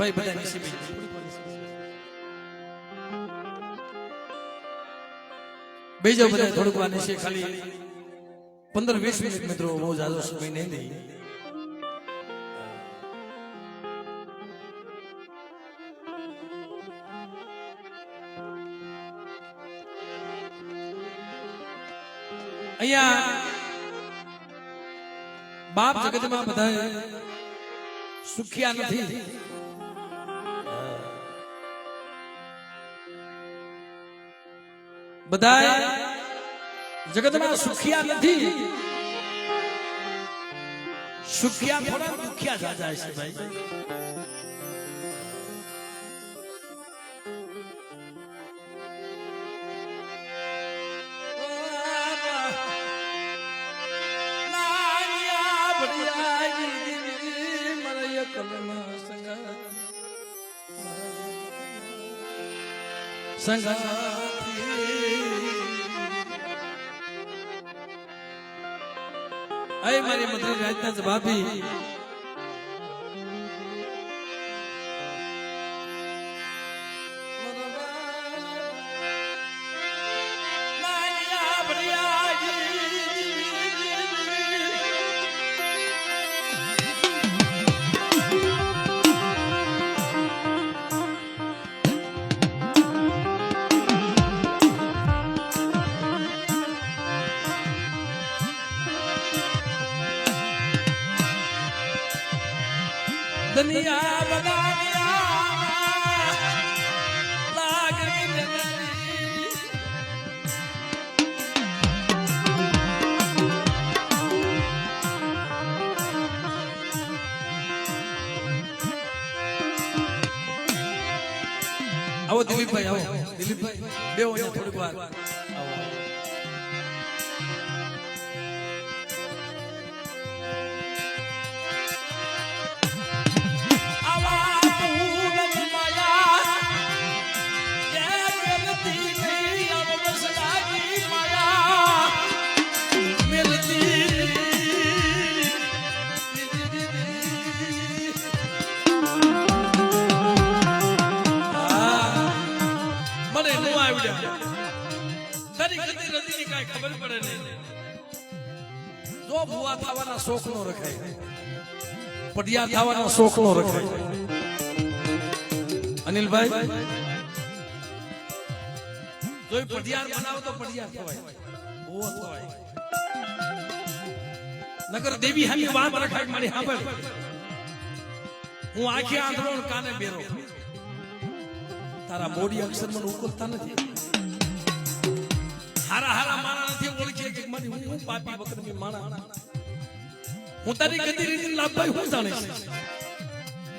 ભાઈ બધા નસીબી બીજો બધા થોડુંક વાર નીચે ખાલી પંદર વીસ મિનિટ મિત્રો બહુ જાજો સમય નહીં નહીં અહીંયા બાપ જગતમાં બધા સુખિયા નથી બધા જગતમાં સુખિયા નથી સુખિયા થોડા દુખિયા જાજા છે ભાઈ નારિયા ભડિયાઈ મરય કલમાં સંગા અય મારી મધરી રાજના ભાભી. બેવો અહીંયા થોડીક વાર તારી ગતિ રતિની કાંઈ ખબર પડે નહીં. જો ભૂવા થવાના શોખ નો રખાય. પટિયા થવાના શોખ નો રખાય. અનિલભાઈ જોઈ પટિયાર બનાવો તો પટિયાર થવાય. ભૂવો થવાય. નગર દેવી હામી વાત રખાય મારી સાંભળ હું આખી આંધળો કાને બેરો. તારા બોડી અક્ષર મને ઉકલતા નથી. હારા હારા માણા નથી ઓળખી કે મારી હું હું પાપી વખતની માણા? હું તારી ગતિ રીતિ લાભભાઈ હું જાણે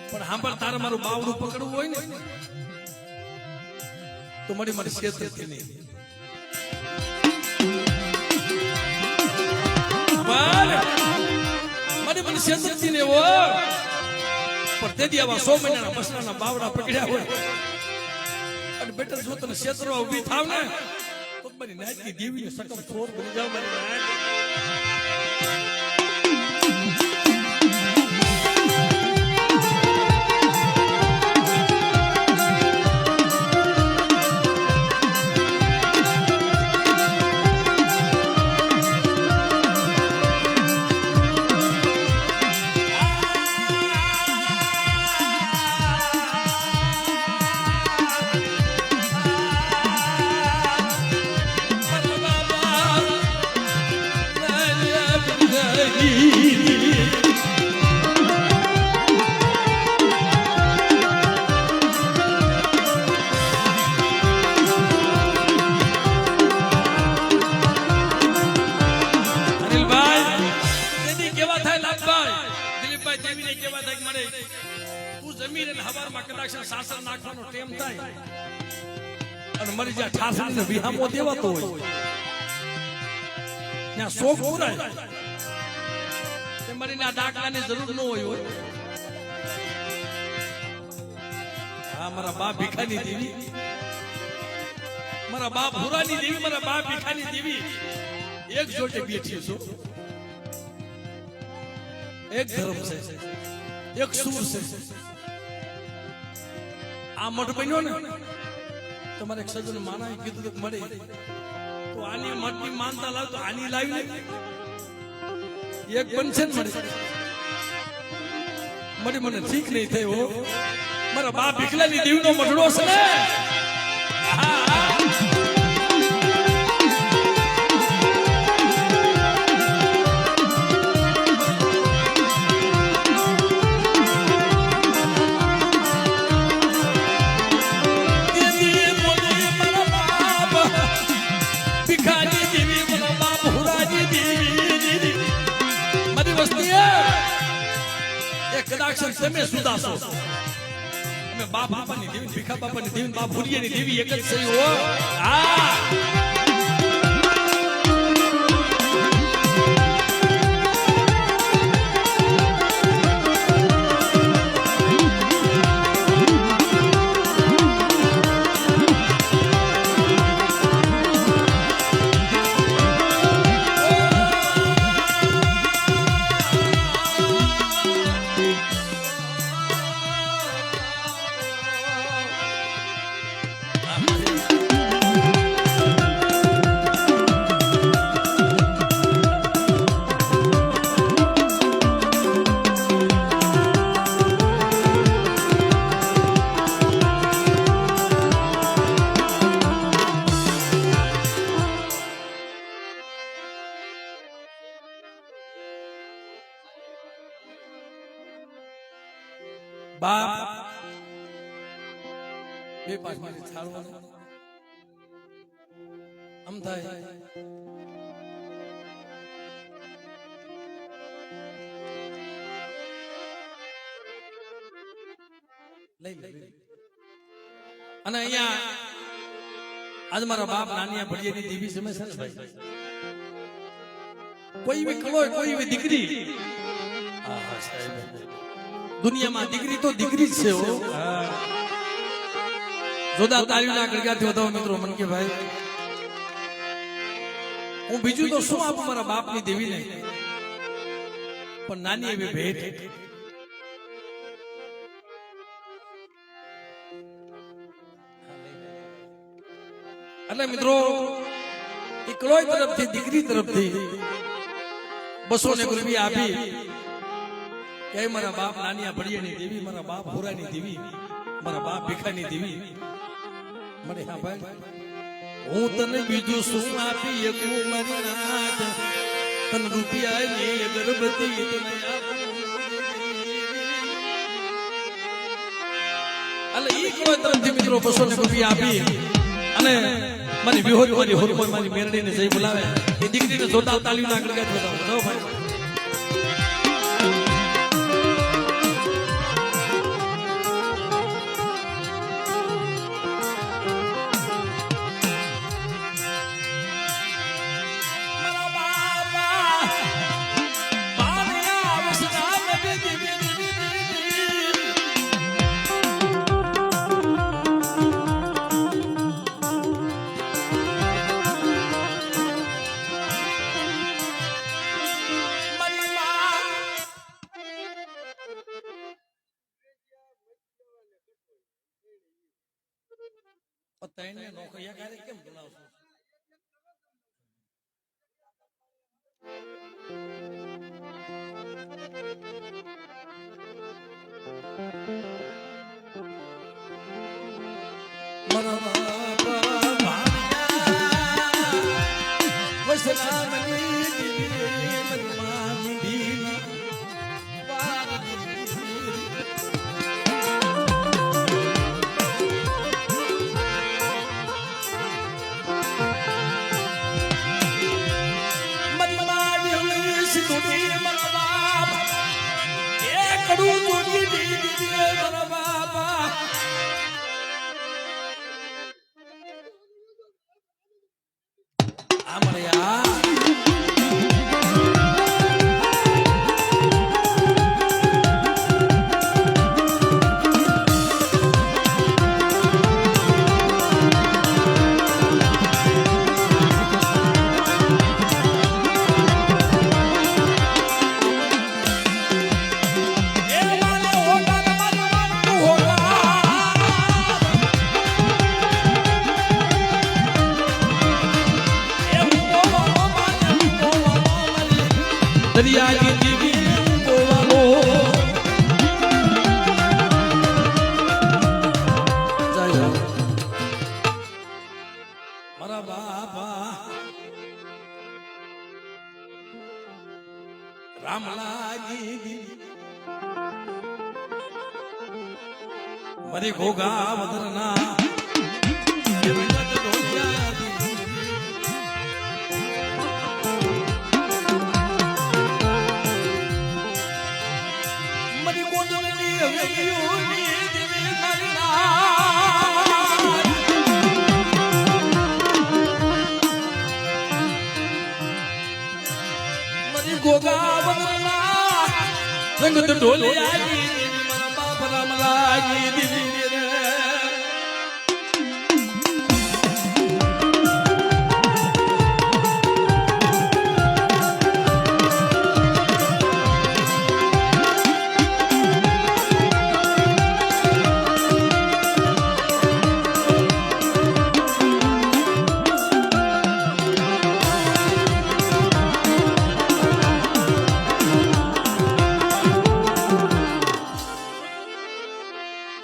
પણ હાંભળ તારે મારું બાવડું પકડવું હોય ને તો મારી મારી ક્ષેત્રથી નહીં મારી? મારી ક્ષેત્રથી ને એવો? પણ તે દી આવા સો મહિનાના મસલાના બાવડા પકડ્યા હોય. અને બેટર જો તને શેતરો ઊભી થાવ ને મારી નાચની દેવી સકમ થોર બની જાવ મારી નાચ. સાસર નાખવાનો ટેમ થાય. અને મરી જાય ઠાસણીને વિહામો દેવાતો હોય. ત્યાં શોખ પૂરાય. આ દાખલાની જરૂર ન હોય હોય. મારા બા ભીખાની દેવી. મારા બા ભૂરાની દેવી, મારા બા ભીખાની દેવી. એક જોડે બેઠી છું એક ધર્મ છે. એક સૂર છે. આ મઠ બન્યો ને, તમારે એક સજ્જન માણાએ કીધું મળે. તો આની મઠની માનતા લાવ તો આની લાવી ને એક બનશે ને મળી. મને ઠીક નહીં થયો. મારા બા ભીખલાની દીવનો મઢડો છે ને. હા, કદાચ તમે સુદાસો. અમે બાપ બાપાની દેવી, ભીખા બાપાની દેવી, બાપ ભુરિયાની દેવી એક જ સહી હો હા. બે પાંચ મિનિટ થાળવાનું આમ થાય. અને અહીંયા આજ મારા બાપ નાનિયા ભડિયાની દેવી સમય છે ભાઈ. કોઈ બી કલો કોઈ બી દીકરી. દુનિયામાં દીકરી તો દીકરી જ છે હો. જોદા તાળીના ગળગાથી વધાવો મિત્રો, મન કે ભાઈ. હું બીજું તો શું આપું મારા બાપની દેવીને? પણ નાની એવી ભેટ. એટલે મિત્રો, એકલોય તરફથી, દીકરી તરફથી બસો ને રૂપિયા આપી કે મારા બાપ નાનિયા ભડિયાની દેવી, મારા બાપ હોરાની દેવી, મારા બાપ ભીખાની દેવી હા તને બીજું શું આપી એકું મારી નાથ તન રૂપિયા ને અગરબત્તી તને એટલે ઈ કોઈ તરફથી મિત્રો બસો ને રૂપિયા આપી. અને મારી વિહોરી મારી હોર મારી મેરડીને જઈ બોલાવે. એ દીકરીને જોતા તાલીમ ના ગળગાટ બતાવો જાઓ ભાઈ. મારા બાપા ભાણિયા, હળી સિંધુની મારા બાપ. એ કડું જોડી દીધી મારા બાપા મારી નાથ. મારી ગોગા વદના રંગત ઢોલિયાની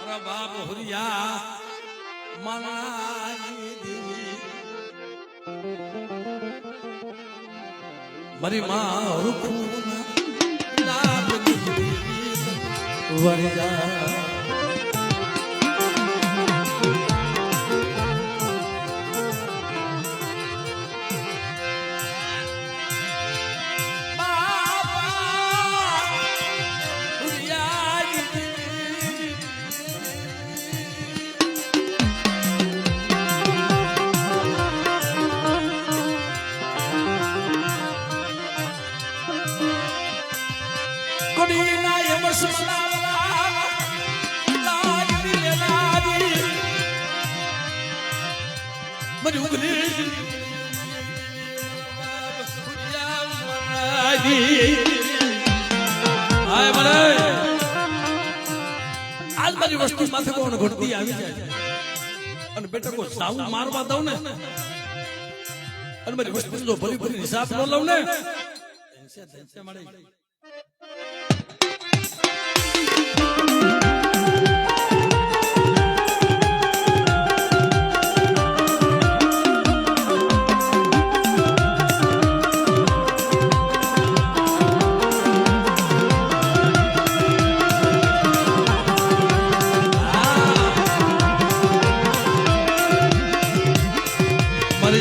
મારા બાપ હુરિયા માનાની દેવી મારી માં રૂખુના લાભ આવી જાય. અને બેટા કોઈ સાવ મારવા દઉં ને? અને મારી હોસ્પિટલ ભરી ભરી હિસાબ ન લઉં ને? મળે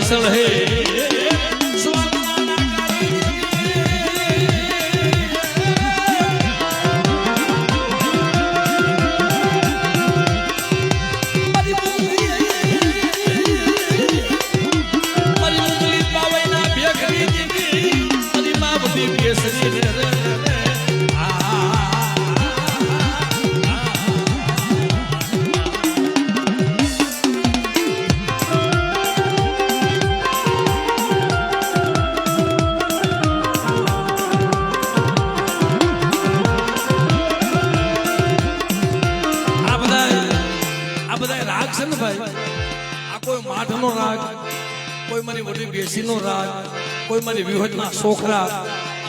સળહે બેસીનો રાગ કોઈ મારી વિહજના છોકરા.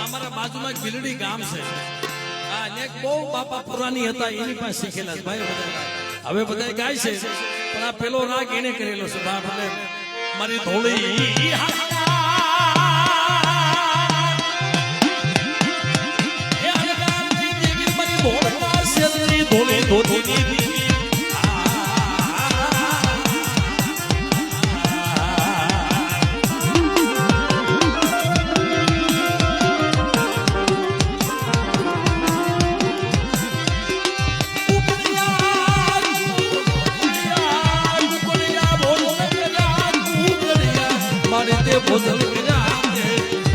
અમારા બાજુમાં એક બિલડી ગામ છે. આ અનેક બહુ બાપા પુરાની હતા, એની પાસે શીખેલા ભાઈ, બધા હવે બધા ગાય છે. પણ આ પેલો રાગ એને કરેલો છે. બાપ મારી ધોળી.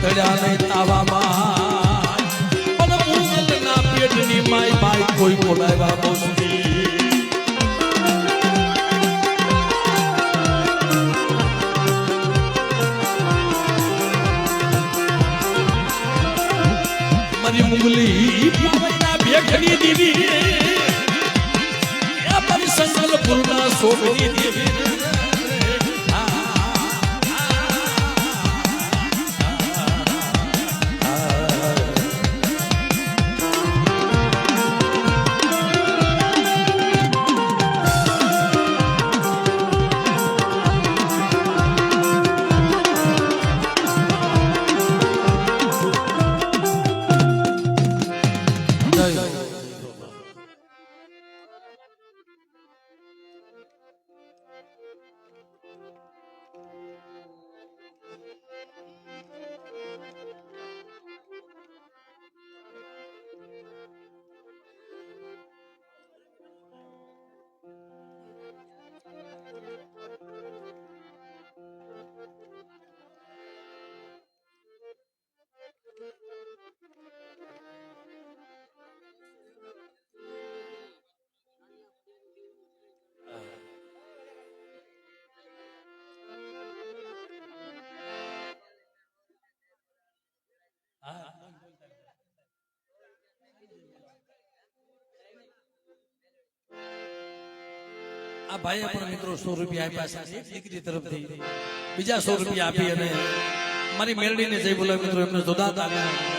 તળ્યા તાવામાં. પણ ભૂગલના પેટની માય બાઈ કોઈ બોલાવ્યા બોસડી. મારી મુગલી દીવી એ મારી સંકલ્પુરના શોભની દેવી આ ભાઈએ પણ મિત્રો સો રૂપિયા આપ્યા છે દીકરી તરફથી. બીજા સો રૂપિયા આપી અને મારી મેલડીને જઈ બોલાવી મિત્રો એમને જોતા તાળીઓ